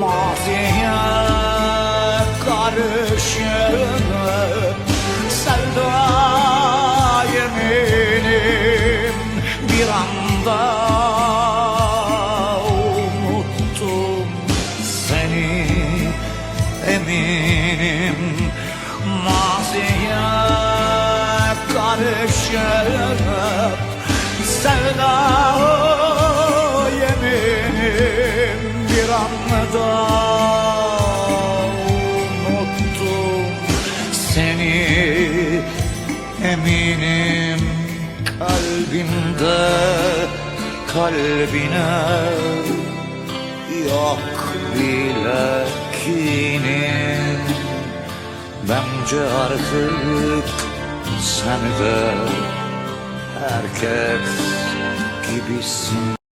Maziye karışıp Sevda yeminim bir anda unuttum seni eminim. Maziye karışıp Sevda bir anda unuttum seni. Eminim kalbimde kalbine yok bile kinin. Bence artık sen de herkes gibisin